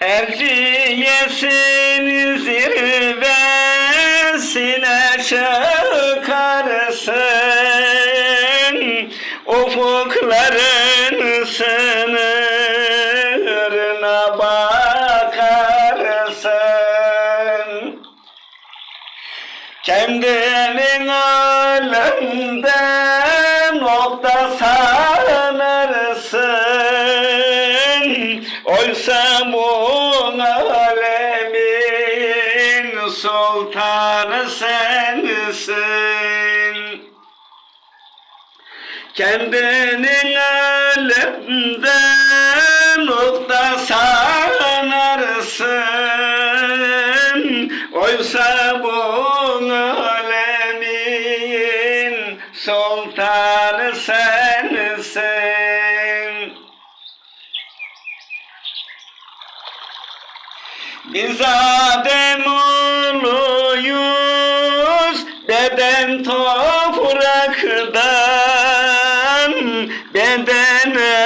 Erciyes'in zirvesine çıkarsın. Ufukların sınırına bakarsın. Kendinin ölümde nokta sanırsın. Oysa bu sultanı sensin Kendinin ölümde nokta sanarsın. Oysa bu alemin sultanı sensin Biz Adem beden topraktan bedene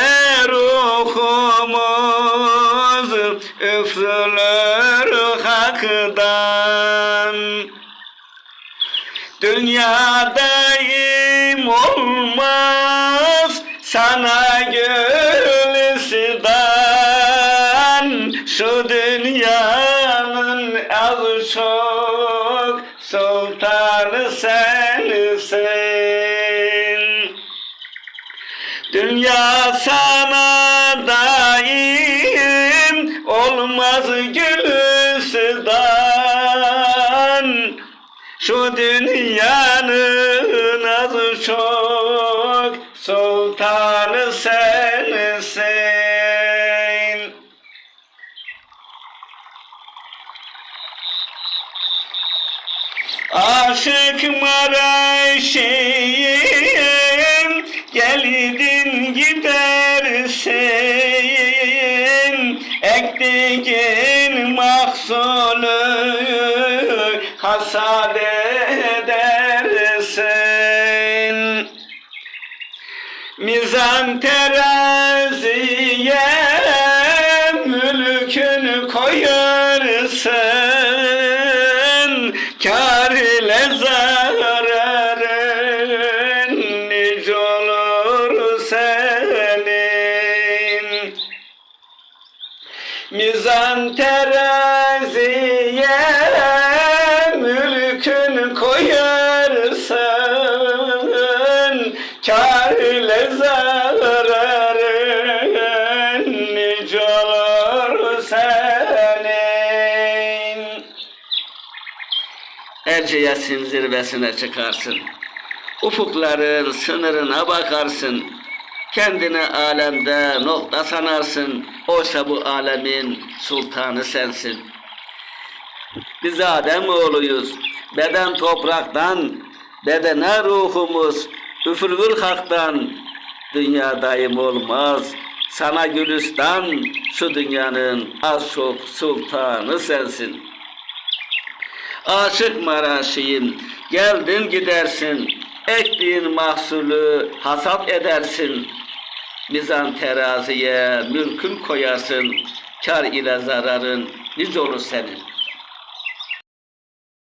ruhumuz üfürülür haktan. Dünyadayım olmaz sana gülistanın Şu dünyanın az çok sultanı sensin Dünya sana daim olmaz gülistanın şu dünyanın az çok sultanı sensin. Aşık Maraş'ım geldin gidersin. Ektiğin mahsulü hasat edersin. Mizan teraziye Kar ile zararın nice olur senin. Mizan teraziye mülkün koyarsın Kar ile zararın Erciyes'in zirvesine çıkarsın. Ufukların sınırına bakarsın. Kendini alemde nokta sanarsın. Oysa bu alemin sultanı sensin. Biz Adem oğluyuz. Beden topraktan Bedene ruhumuz. Üfürgül haktan Dünya daim olmaz. Sana gülistan Şu dünyanın az çok sultanı sensin Aşık Maraşi'yim geldin gidersin. Ektiğin mahsulü hasat edersin. Mizan teraziye mülkün koyarsın. Kar ile zararın nice olur senin